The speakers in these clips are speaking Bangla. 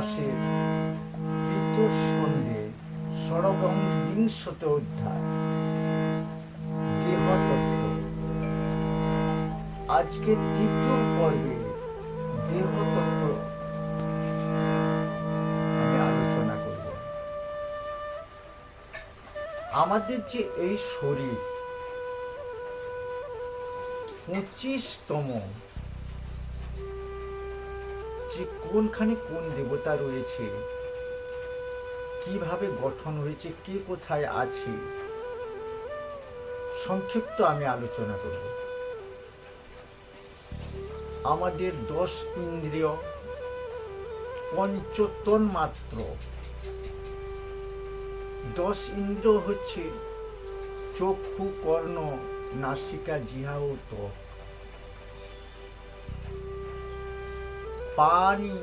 দাসের তৃতীয় স্কন্ধে ষড়বিংশত অধ্যায়, দেহতত্ত্ব। আজকে তৃতীয় পর্বে দেহতত্ত্ব আমি আলোচনা করব। আমাদের যে এই শরীর পঁচিশতম যে কোনখানে কোন দেবতা রয়েছে? কীভাবে গঠন হয়েছে? কে কোথায় আছে? সংক্ষিপ্ত আমি আলোচনা করব। আমাদের দশ ইন্দ্রিয় পঞ্চতন মাত্র। দশ ইন্দ্রিয় হচ্ছে চক্ষু, কর্ণ, নাসিকা, জিহা ও ত্বক। পানি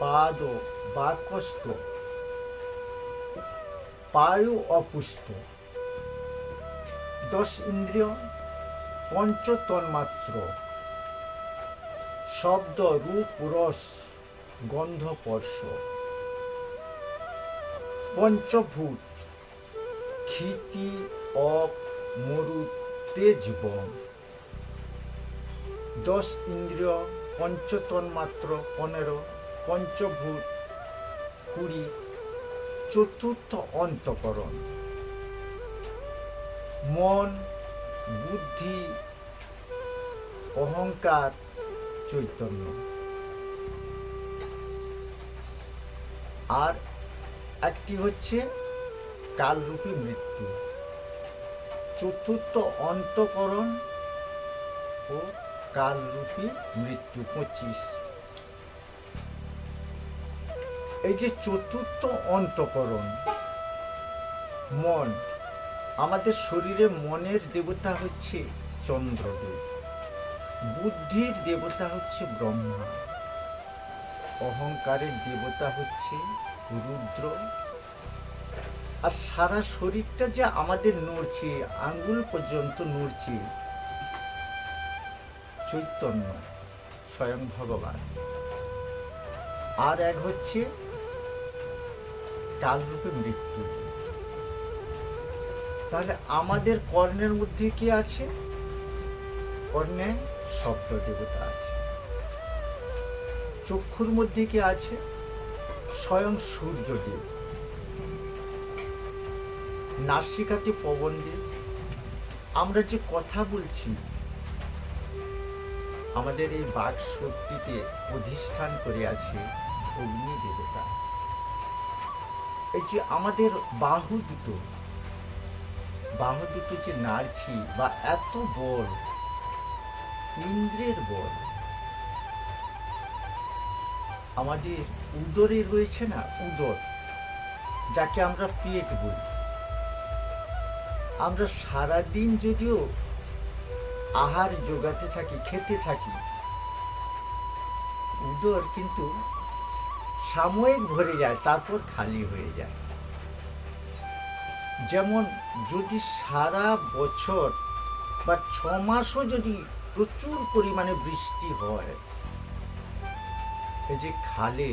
পাদ বাকস্ত পায়ু অপুষ্ট। দশ ইন্দ্রিয় পঞ্চতন মাত্র শব্দ, রূপ, রস, গন্ধ পঞ্চভূত। ক্ষিতি, অপ, মরু, তেজ বম দশ ইন্দ্রিয় পঞ্চতন মাত্র পনেরো, পঞ্চভূত কুড়ি, চতুর্থ অন্তকরণ। মন, বুদ্ধি, অহংকার, চৈতন্য। আর একটি হচ্ছে কালরূপী মৃত্যু। চতুর্থ অন্তকরণ ও কালরূপী মৃত্যু পঁচিশ। এই যে চতুর্থ অন্তকরণ, মন। আমাদের শরীরে মনের দেবতা হচ্ছে চন্দ্রদেব। বুদ্ধির দেবতা হচ্ছে ব্রহ্মা। অহংকারের দেবতা হচ্ছে রুদ্র। আর সারা শরীরটা যে আমাদের নড়ছে, আঙ্গুল পর্যন্ত নড়ছে চৈতন্য স্বয়ং ভগবান। আর এক হচ্ছে কালরূপে মৃত্যু। তাহলে আমাদের কর্ণের মধ্যে কি আছে? কর্ণে শব্দ দেবতা আছে। চক্ষুর মধ্যে কি আছে? স্বয়ং সূর্যদেব। নাসিকাতে পবন দেব আমরা যে কথা বলছি আমাদের এই বাক শক্তিতে অধিষ্ঠান করে আছে অগ্নি দেবতা। এই যে আমাদের বাহু দুটো বাহু দুটো যে নাড়ছি বা এত বল, ইন্দ্রের বল, আমাদের উদরে রয়েছে না উদর, যাকে আমরা পেট বলি। আমরা সারাদিন যদিও আহার যোগাতে থাকি, খেতে থাকি। উদর কিন্তু সাময়িক ভরে যায়, তারপর খালি হয়ে যায়। যেমন যদি সারা বছর বা ছ মাসও যদি প্রচুর পরিমাণে বৃষ্টি হয় যে খালে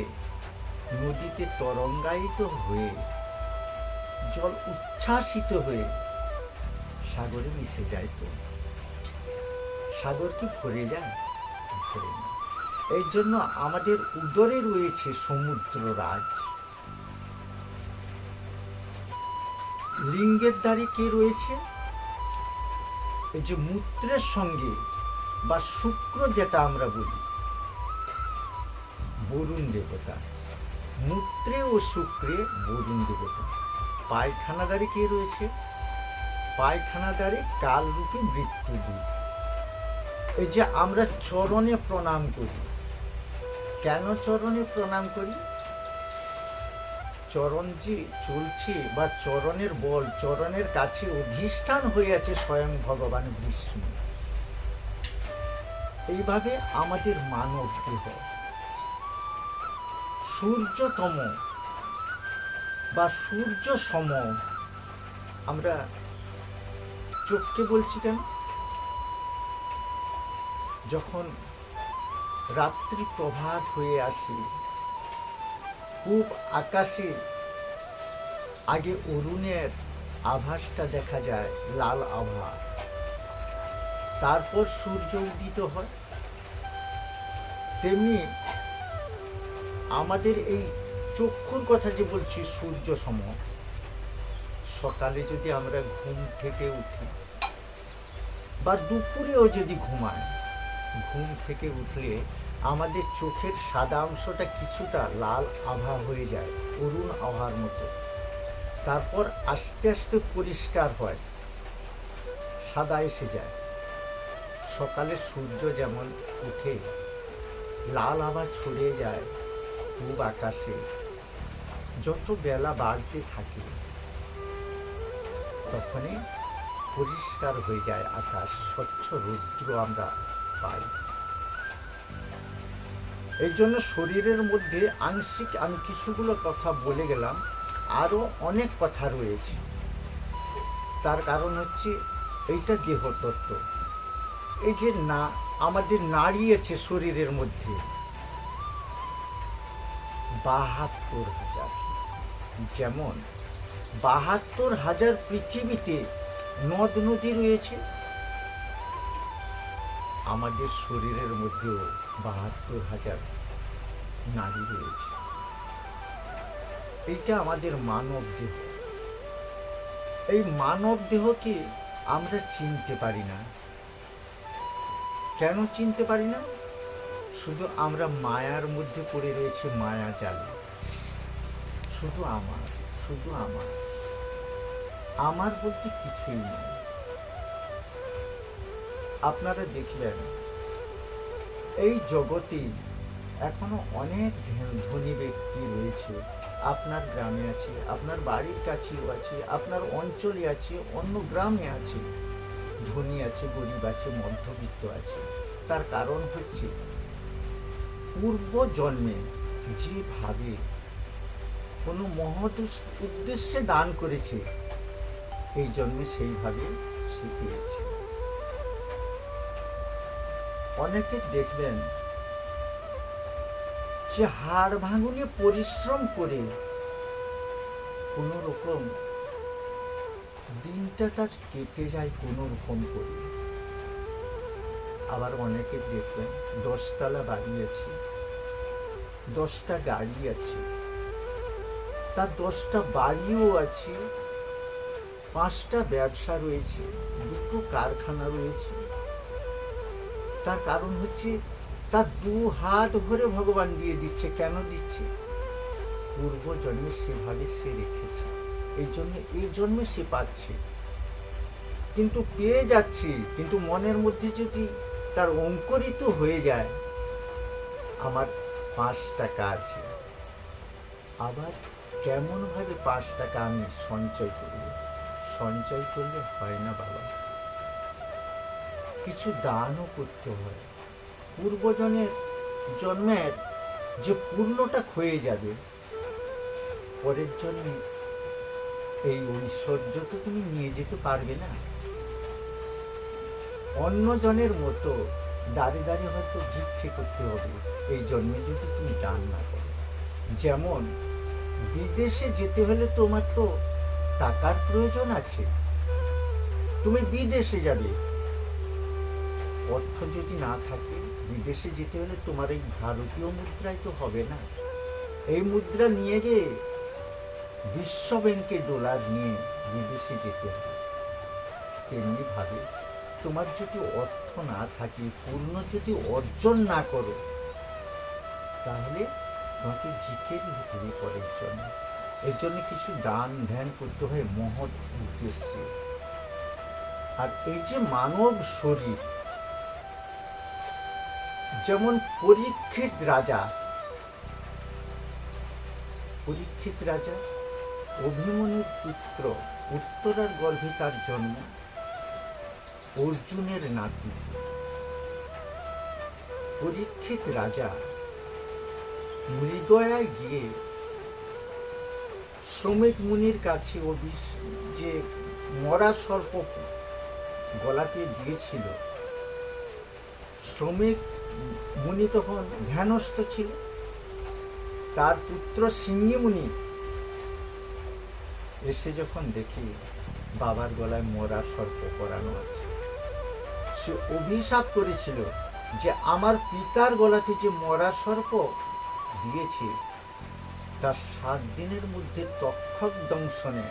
নদীতে তরঙ্গায়িত হয়ে, জল উচ্ছ্বাসিত হয়ে সাগরে মিশে যায় তো। সাগর কি ভরে যায়? ভরে না। এই জন্য আমাদের উদরে রয়েছে সমুদ্র রাজ লিঙ্গের দ্বারে কে রয়েছে? এই যে মূত্রের সঙ্গে বা শুক্র যেটা আমরা বলি, বরুণ দেবতা। মূত্রে ও শুক্রে বরুণ দেবতা। পায়খানাদারে কে রয়েছে? পায়খানাদারে কালরূপে মৃত্যুদূত এই যে আমরা চরণে প্রণাম করি। কেন চরণে প্রণাম করি? চরণ যে চলছে বা চরণের বল, চরণের কাছে অধিষ্ঠান হয়ে আছে স্বয়ং ভগবান বিষ্ণু। এইভাবে আমাদের মানব দেহ। সূর্যতম বা সূর্য সম আমরা চোখকে বলছি কেন? যখন রাত্রি প্রভাত হয়ে আসে খুব আকাশে আগে অরুণের আভাসটা দেখা যায়, লাল আভা। তারপর সূর্য উদিত হয়। তেমনি আমাদের এই চক্ষুর কথা যে বলছি, সূর্য সম, সকালে যদি আমরা ঘুম থেকে উঠি বা দুপুরেও যদি ঘুমাই ঘুম থেকে উঠলে আমাদের চোখের সাদা অংশটা কিছুটা লাল আভা হয়ে যায়, অরুণ আভার মতো। তারপর আস্তে আস্তে পরিষ্কার হয়, সাদা এসে যায়। সকালে সূর্য যেমন উঠে, লাল আভা ছড়িয়ে যায় পূব আকাশে। যত বেলা বাড়তে থাকে, তখনই পরিষ্কার হয়ে যায় আকাশ, স্বচ্ছ রৌদ্র আমরা পাই এই জন্য শরীরের মধ্যে আংশিক আমি কিছুগুলো কথা বলে গেলাম, আরও অনেক কথা রয়েছে। তার কারণ হচ্ছে এইটা দেহতত্ত্ব। এই যে না, আমাদের নারী আছে শরীরের মধ্যে। বাহাত্তর হাজার। যেমন বাহাত্তর হাজার পৃথিবীতে নদ নদী রয়েছে আমাদের শরীরের মধ্যেও বাহাত্তর হাজার নারী রয়েছে। এইটা আমাদের মানব দেহ। এই মানব দেহকে আমরা চিনতে পারি না। কেন চিনতে পারি না? শুধু আমরা মায়ার মধ্যে পড়ে রয়েছে মায়া জালে। শুধু আমার শুধু আমার। আমার বলতে কিছুই নেই। আপনারা দেখলেন, এই জগতে এখনও অনেক ধনী ব্যক্তি রয়েছে। আপনার গ্রামে আছে, আপনার বাড়ির কাছেও আছে, আপনার অঞ্চলে আছে, অন্য গ্রামে আছে। ধনী আছে, গরিব আছে, মধ্যবিত্ত আছে। তার কারণ হচ্ছে পূর্ব জন্মে যেভাবে কোনো মহৎ উদ্দেশ্যে দান করেছে, এই জন্মে সেইভাবে সে পেয়েছে। অনেকে দেখবেন যে হাড় ভাঙুনে পরিশ্রম করে কোনো রকম দিনটা তার কেটে যায় কোনো রকম করে। আবার অনেকে দেখবেন দশতলা বাড়ি আছে, দশটা গাড়ি আছে, তার দশটা বাড়িও আছে, পাঁচটা ব্যবসা রয়েছে, দুটো কারখানা রয়েছে। তার কারণ হচ্ছে তার দু হাত ভরে ভগবান দিয়ে দিচ্ছে। কেন দিচ্ছে? পূর্ব জন্মে সেভাবে সে রেখেছে। এই জন্য, এই জন্মে সে পাচ্ছে। কিন্তু পেয়ে যাচ্ছে। কিন্তু মনের মধ্যে যদি তার অঙ্কুরিত হয়ে যায়, আমার পাঁচ টাকা আছে। আবার কেমনভাবে পাঁচ টাকা আমি সঞ্চয় করব? সঞ্চয় করলে হয় না বাবা। কিছু দানও করতে হয়। পূর্বজনের জন্মের যে পূর্ণটা ক্ষয়ে যাবে, পরের জন্মে এই ঐশ্বর্য তো তুমি নিয়ে যেতে পারবে না। অন্য জনের মতো দাঁড়িয়ে দাঁড়িয়ে হয়তো ভিক্ষে করতে হবে, এই জন্মে যদি তুমি দান না করো। যেমন, বিদেশে যেতে হলে তোমার তো টাকার প্রয়োজন আছে। তুমি বিদেশে যাবে অর্থ যদি না থাকে, বিদেশে যেতে হলে তোমার এই ভারতীয় মুদ্রায় তো হবে না। এই মুদ্রা নিয়ে গিয়ে বিশ্ব ব্যাংকে ডলার নিয়ে বিদেশে যেতে হবে। তেমনি ভাবে তোমার যদি অর্থ না থাকে, পূর্ণ যদি অর্জন না করো, তাহলে তোমাকে জিকেরই হতে পরের জন্য। এর জন্য কিছু দান ধ্যান করতে হয় মহৎ উদ্দেশ্যে। আর এই যে মানব শরীর যেমন পরীক্ষিত রাজা। পরীক্ষিত রাজা অভিমন্যুর পুত্র, উত্তরার গর্ভে তার জন্ম, অর্জুনের নাতি। পরীক্ষিত রাজা মৃগয়ায় গিয়ে শ্রমিক মুনির কাছে অভিস যে মরা সর্প গলাতে দিয়েছিল, শ্রমিক মুনি তখন ধ্যানস্থ ছিল। তার পুত্র সিংহী মুনি এসে যখন দেখি বাবার গলায় মরা সর্প করানো আছে, সে অভিশাপ করেছিল যে আমার পিতার গলাতে যে মরা সর্প দিয়েছে, তার সাত দিনের মধ্যে তক্ষক দংশনে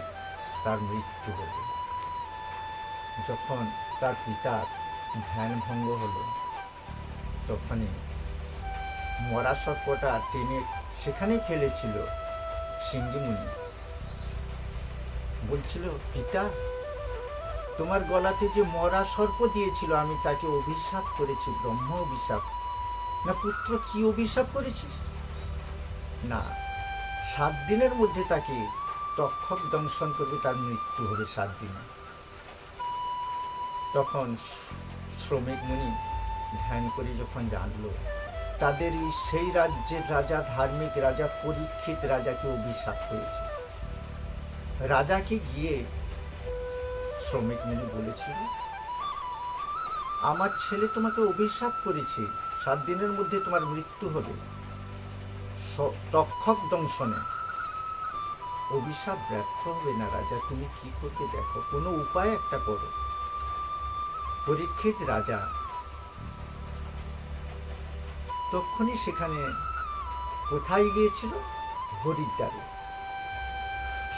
তার মৃত্যু হবে যখন তার পিতার ধ্যান ভঙ্গ হলো তখনই মরা সর্পটা টেনে সেখানেই ফেলেছিল সিঙ্গিমুনি। বলছিল, পিতা, তোমার গলাতে যে মরা সর্প দিয়েছিল, আমি তাকে অভিশাপ করেছি, ব্রহ্ম অভিশাপ। না, পুত্র, কি অভিশাপ করেছিস? না, সাত দিনের মধ্যে তাকে তক্ষক দংশন করবে, তার মৃত্যু হবে সাত দিনে। তখন শ্রমিক মুনি ধ্যান করে যখন জানলো, তাদেরই সেই রাজ্যের রাজা ধার্মিক রাজা, পরীক্ষিত রাজাকে অভিশাপ করেছে রাজাকে গিয়ে শ্রমিক মুনি বলেছিল, আমার ছেলে তোমাকে অভিশাপ করেছে, সাত দিনের মধ্যে তোমার মৃত্যু হবে। তক্ষক দংশনে। অভিশাপ ব্যর্থ হবে না রাজা, তুমি কি করতে দেখো, কোনো উপায় একটা করো। পরীক্ষিত রাজা তখনই সেখানে কোথায় গিয়েছিল? হরিদ্বারে।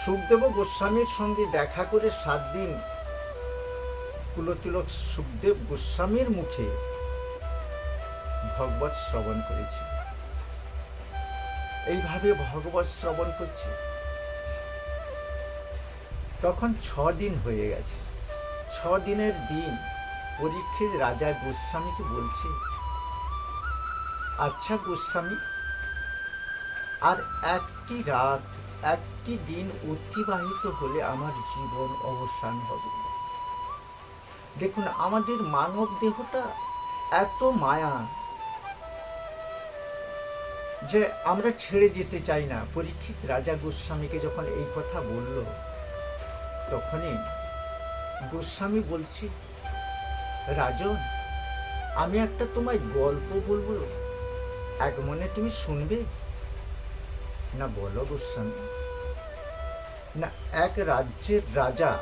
সুখদেব গোস্বামীর সঙ্গে দেখা করে সাত দিন কুলতিলক সুখদেব গোস্বামীর মুখে ভগবত শ্রবণ করেছে এইভাবে ভগবত শ্রবণ করছে। তখন ছ দিন হয়ে গেছে। ছ দিনের দিন পরীক্ষিত রাজা গোস্বামীকে বলছে আচ্ছা গোস্বামী, আর একটি রাত, একটি দিন অতিবাহিত হলে আমার জীবন অবসান হবে। দেখুন, আমাদের মানব দেহটা এত মায়া যে আমরা ছেড়ে যেতে চাই না। পরীক্ষিত রাজা গোস্বামীকে যখন এই কথা বলল, তখনই গোস্বামী বলছি, রাজন, আমি একটা তোমায় গল্প বলব। এক মনে তুমি শুনবে? না, বলো গোস্বামী। না, এক রাজ্যের রাজা,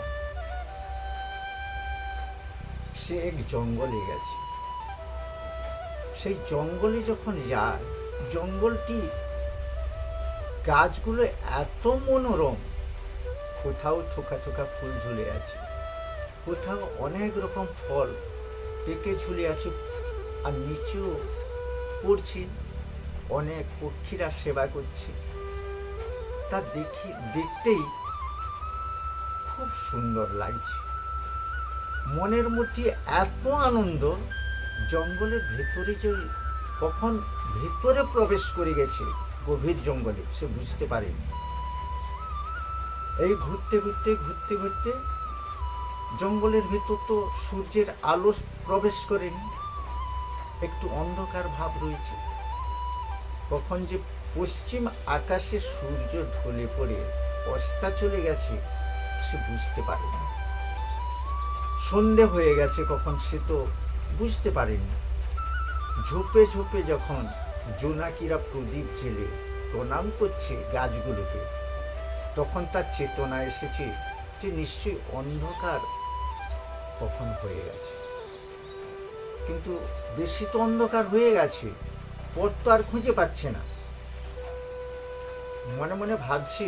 সে এক জঙ্গলে গেছে। সেই জঙ্গলে যখন যায়, জঙ্গলটি গাছগুলো এত মনোরম, কোথাও থোকা থোকা ফুল ঝুলে আছে, কোথাও অনেক রকম ফল পেকে ঝুলে আছে, আর নিচেও পড়ছে অনেক পক্ষীরা সেবা করছে। তা দেখি, দেখতেই খুব সুন্দর লাগছে। মনের মধ্যে এত আনন্দ, জঙ্গলের ভেতরে যে কখন ভেতরে প্রবেশ করে গেছে, গভীর জঙ্গলে, সে বুঝতে পারেনি। এই ঘুরতে ঘুরতে ঘুরতে ঘুরতে জঙ্গলের ভেতর তো সূর্যের আলো প্রবেশ করেনি, একটু অন্ধকার ভাব রয়েছে। কখন যে পশ্চিম আকাশে সূর্য ঢলে পড়ে অস্তা চলে গেছে, সে বুঝতে পারে না। সন্ধে হয়ে গেছে কখন সে তো বুঝতে পারেনি ঝোপে ঝোপে যখন জোনাকিরা প্রদীপ জেলে প্রণাম করছে গাছগুলোকে, তখন তার চেতনা এসেছে যে নিশ্চয়ই অন্ধকার কখন হয়ে গেছে। কিন্তু বেশি তো অন্ধকার হয়ে গেছে। পথ তো আর খুঁজে পাচ্ছে না। মনে মনে ভাবছি,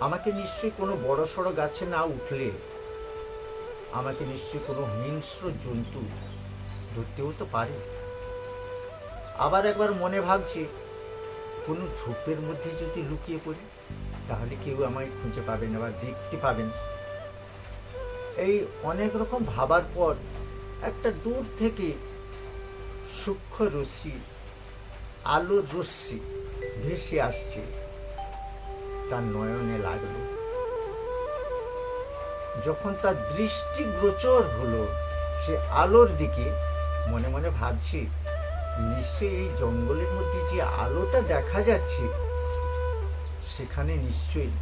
আমাকে নিশ্চয়ই কোনো বড় সড়ো গাছে না উঠলে আমাকে নিশ্চয়ই কোনো হিংস্র জন্তু ধরতেও তো পারে। আবার একবার মনে ভাবছি, কোনো ঝোপের মধ্যে যদি লুকিয়ে পড়ি, তাহলে কেউ আমায় খুঁজে পাবেন না বা দেখতে পাবেন এই অনেক রকম ভাবার পর একটা দূর থেকে সূক্ষ্ম রশ্মি আলোর রশ্মি ভেসে আসছে। তার নয়নে লাগল। যখন তার দৃষ্টি গোচর হলো, সে আলোর দিকে মনে মনে ভাবছি, নিশ্চয়ই এই জঙ্গলের মধ্যে যে আলোটা দেখা যাচ্ছে, সেখানে নিশ্চয়ই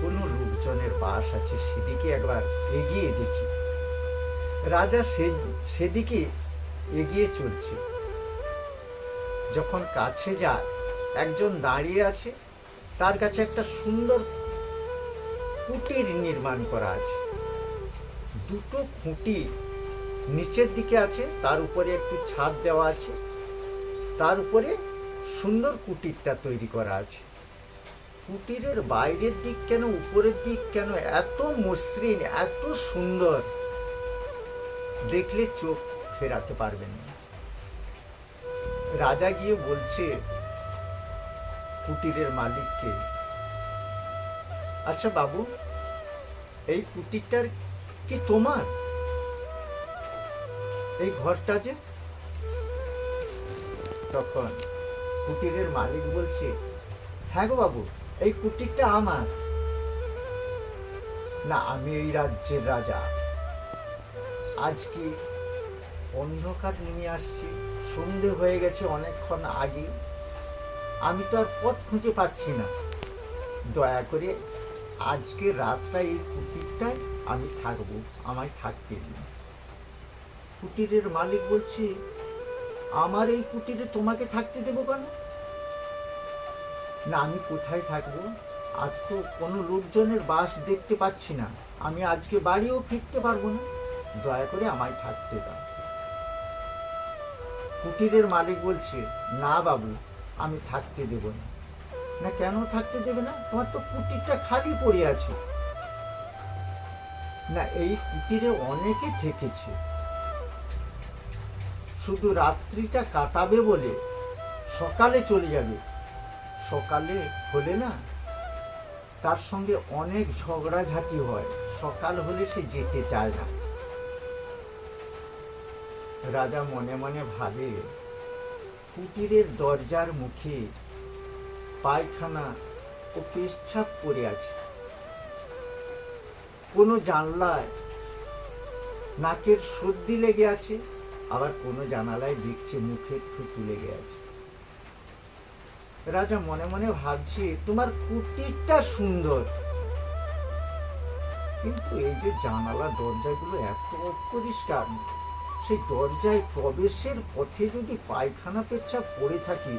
কোনো লোকজনের বাস আছে। সেদিকে একবার এগিয়ে দেখি। রাজা সে সেদিকে এগিয়ে চলছে। যখন কাছে যায়, একজন দাঁড়িয়ে আছে, তার কাছে একটা সুন্দর কুটির নির্মাণ করা আছে। দুটো খুঁটি নিচের দিকে আছে, তার উপরে একটু ছাদ দেওয়া আছে, তার উপরে সুন্দর কুটিরটা তৈরি করা আছে। কুটিরের বাইরের দিক কেন, উপরের দিক কেন এত মসৃণ, এত সুন্দর? দেখলে চোখ ফেরাতে পারবেন না। রাজা গিয়ে বলছে, কুটিরের মালিককে আচ্ছা বাবু, এই কুটিরটার কি তোমার? এই ঘরটা যে? তখন কুটিরের মালিক বলছে হ্যাঁ গো বাবু, এই কুটিরটা আমার। না, আমি এই রাজ্যের রাজা। আজকে অন্ধকার নেমে আসছি, সন্ধে হয়ে গেছে অনেকক্ষণ আগে। আমি তো আর পথ খুঁজে পাচ্ছি না। দয়া করে আজকে রাতটা এই কুটিরটায় আমি থাকব, আমায় থাকতে দিন। কুটিরের মালিক বলছে, আমার এই কুটিরে তোমাকে থাকতে দেবো কেন? না, আমি কোথায় থাকব? আর তো কোনো লোকজনের বাস দেখতে পাচ্ছি না। আমি আজকে বাড়িও ফিরতে পারব না। দয়া করে আমায় থাকতে দাও। কুটিরের মালিক বলছে, না বাবু, আমি থাকতে দেব না। না কেন থাকতে দেবে না? তোমার তো কুটিরটা খালি পড়ে আছে। না, এই কুটিরে অনেকে থেকেছে। শুধু রাত্রিটা কাটাবে বলে সকালে চলে যাবে। সকালে হলে না, তার সঙ্গে অনেক ঝগড়াঝাটি হয়। সকাল হলে সে যেতে চায় না। রাজা মনে মনে ভাবে, কুটিরের দরজার মুখে পায়খানা ও পেচ্ছাপ পড়ে আছে। কোনো জানলায় নাকের সর্দি লেগে আছে, আবার কোনো জানালায় দেখছে মুখের থুতু লেগে আছে। রাজা মনে মনে ভাবছে, তোমার কুটিরটা সুন্দর। কিন্তু এই যে জানালা দরজাগুলো এত অপরিষ্কার সেই দরজায় প্রবেশের পথে যদি পায়খানা পেচ্ছা পড়ে থাকে,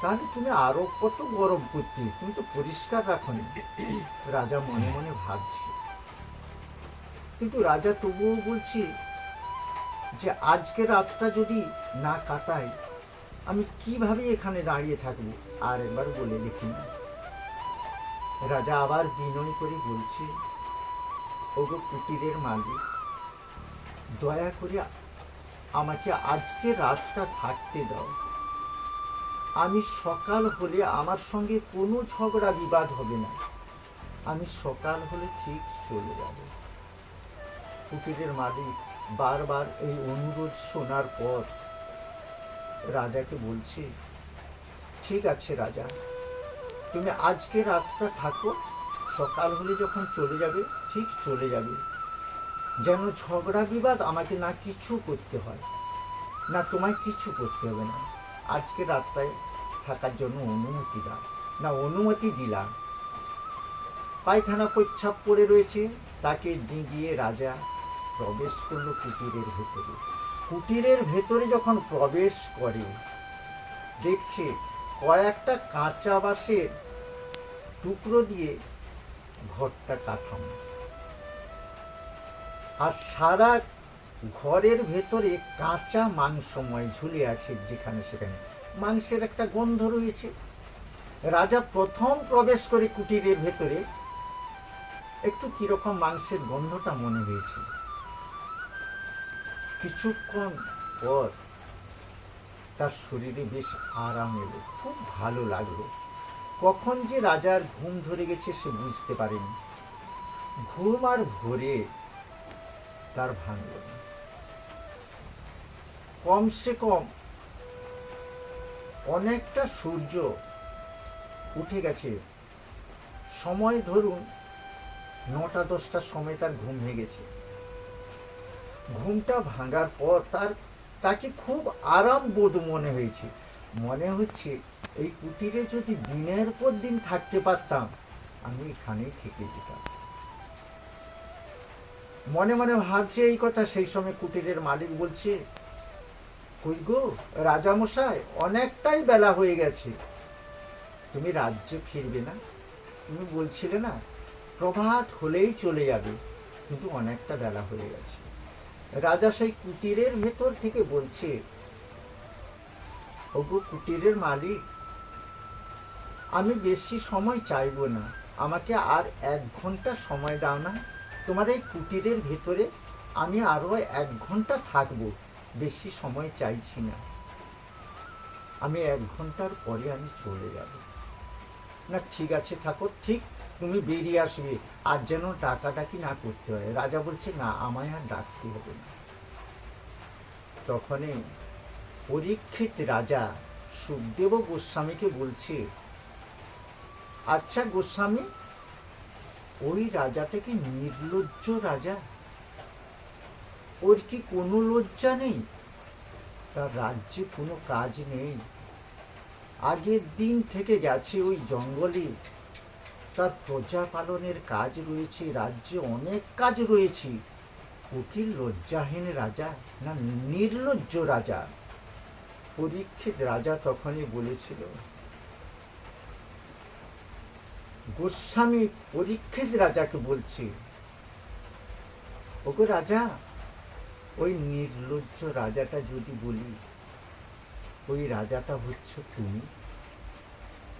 তাহলে তুমি আরও কত গরম করতে? তুমি তো পরিষ্কার রাখনি। রাজা মনে মনে ভাবছে। কিন্তু রাজা তবুও বলছে যে, আজকে রাতটা যদি না কাটাই, আমি কীভাবে এখানে দাঁড়িয়ে থাকব? আর একবার বলে দেখি। রাজা আবার বিনয় করে বলছে, ওগো কুটিরের মালিক দয়া করে আমাকে আজকে রাতটা থাকতে দাও। আমি সকাল হলে আমার সঙ্গে কোনো ঝগড়া বিবাদ হবে না। আমি সকাল হলে ঠিক চলে যাব। কুটিরের মালিক বারবার এই অনুরোধ শোনার পর রাজাকে বলছে, ঠিক আছে রাজা, তুমি আজকে রাতটা থাকো, সকাল হলে যখন চলে যাবে, ঠিক চলে যাবে। যেন ঝগড়া বিবাদ আমাকে না কিছু করতে হয়, না তোমায় কিছু করতে হবে না। আজকে রাতটায় থাকার জন্য অনুমতি দাও। না, অনুমতি দিলাম। পায়খানা প্রচ্ছাপ পড়ে রয়েছে, তাকে ডিঙিয়ে রাজা প্রবেশ করল কুটিরের ভেতরে। কুটিরের ভেতরে যখন প্রবেশ করে, দেখছে কয়েকটা কাঁচা বাঁশের টুকরো দিয়ে ঘরটা কাঠামো। আর সারা ঘরের ভেতরে কাঁচা মাংসময় ঝুলে আছে যেখানে সেখানে। মাংসের একটা গন্ধ রয়েছে। রাজা প্রথম প্রবেশ করে কুটিরের ভেতরে। একটু কীরকম মাংসের গন্ধটা মনে হয়েছে। কিছুক্ষণ পর তার শরীরে বেশ আরাম এলো, খুব ভালো লাগল। কখন যে রাজার ঘুম ধরে গেছে সে বুঝতে পারেনি। ঘুম আর ভোরে তার ভাঙল কমসে কম অনেকটা সূর্য উঠে গেছে। সময় ধরুন নটা দশটার সময় তার ঘুম ভেঙেছে ঘুমটা ভাঙার পর তার, তাকে খুব আরাম বোধ মনে হয়েছে। মনে হচ্ছে এই কুটিরে যদি দিনের পর দিন থাকতে পারতাম, আমি এখানেই থেকে যেতাম। মনে মনে ভাবছে এই কথা, সেই সময় কুটিরের মালিক বলছে, কই গো, রাজামশাই, অনেকটাই বেলা হয়ে গেছে। তুমি রাজ্যে ফিরবে না? তুমি বলছিলে না, প্রভাত হলেই চলে যাবে, কিন্তু অনেকটা বেলা হয়ে গেছে। রাজা সেই কুটিরের ভেতর থেকে বলছে, ওগো, কুটিরের মালিক, আমি বেশি সময় চাইব না। আমাকে আর এক ঘণ্টা সময় দাও না। তোমার এই কুটিরের ভেতরে আমি আরও এক ঘণ্টা থাকব, বেশি সময় চাইছি না। আমি এক ঘণ্টার পরে আমি চলে যাব। না, ঠিক আছে থাকো ঠিক তুমি বেরিয়ে আসবে। আর যেন ডাকাডাকি না করতে হয়। রাজা বলছে, না, আমায় আর ডাকতে হবে না। তখনই পরীক্ষিত রাজা সুখদেব গোস্বামীকে বলছে আচ্ছা গোস্বামী ওই রাজাটা কি নির্লজ্জ রাজা। ওর কি কোনো লজ্জা নেই? তার রাজ্যে কোনো কাজ নেই। আগের দিন থেকে গেছে ওই জঙ্গলে। তার প্রজা পালনের কাজ রয়েছে, রাজ্যে অনেক কাজ রয়েছে। ও কি লজ্জাহীন রাজা না নির্লজ্জ রাজা? পরীক্ষিত রাজা তখনই বলেছিল গোস্বামী পরীক্ষিত রাজাকে বলছে, ওগো রাজা, ওই নির্লজ্জ রাজাটা যদি বলি, ওই রাজাটা হচ্ছে তুমি?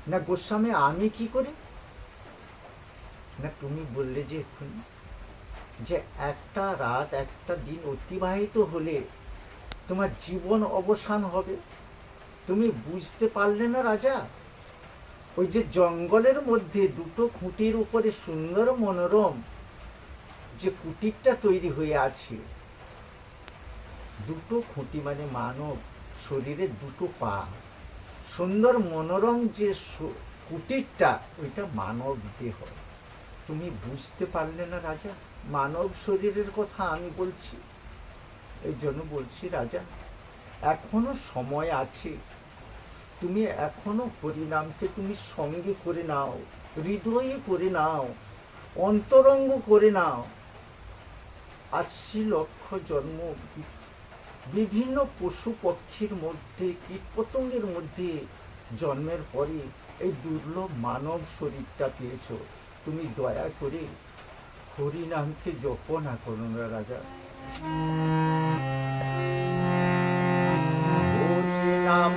না গোস্বামী, আমি কি করে? না তুমি বললে যে এক্ষুনি, যে একটা রাত, একটা দিন অতিবাহিত হলে তোমার জীবন অবসান হবে? তুমি বুঝতে পারলে না রাজা? ওই যে জঙ্গলের মধ্যে দুটো খুঁটির উপরে সুন্দর মনোরম যে কুটিরটা তৈরি হয়ে আছে, দুটো খুঁটি মানে মানব শরীরের দুটো পা। সুন্দর মনোরম যে কুটিরটা, ওইটা মানব দেহ। তুমি বুঝতে পারলে না রাজা? মানব শরীরের কথা আমি বলছি। এই জন্য বলছি রাজা, এখনও সময় আছে তুমি এখনও হরিনামকে তুমি সঙ্গে করে নাও, হৃদয়ে করে নাও, অন্তরঙ্গ করে নাও। আশি লক্ষ জন্ম বিভিন্ন পশু পক্ষীর মধ্যে, কীট পতঙ্গের মধ্যে জন্মের পরে এই দুর্লভ মানব শরীরটা পেয়েছ। তুমি দয়া করে হরিনামকে জপ না করো না, রাজা। হরিনাম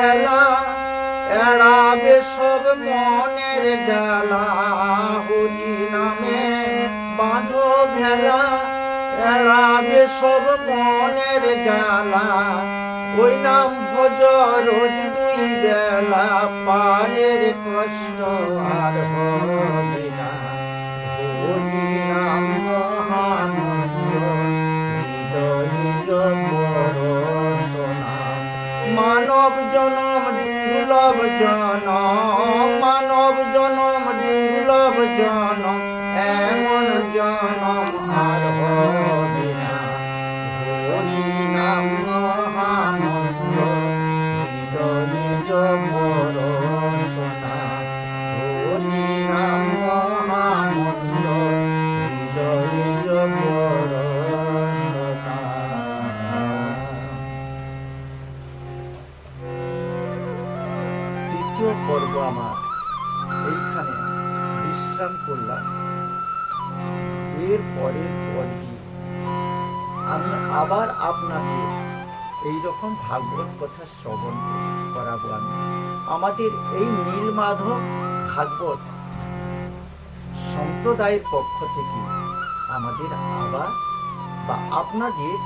ভেলা এড়াবে সব মনের জ্বালা, হরি নামে বাঁধ ভেলা এড়াবে সব মনের জ্বালা। ওই নাম ভজ রোজ দুই বেলা পারের কষ্ট আর হবে মানব জনম দুর্লভ জনম মানব জনম দুর্লভ জনম এমন জনম আর নাম মহামন্ত্র হৃদয় আমাদের এই নীলমাধব ভাগবত সম্প্রদায়ের পক্ষ থেকে আমাদের আবার বা আপনাদের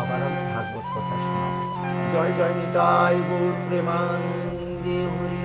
আবার আমি ভাগবত কথা শোনাব। জয় জয় নিতাই গুরু প্রেমানন্দে হরি।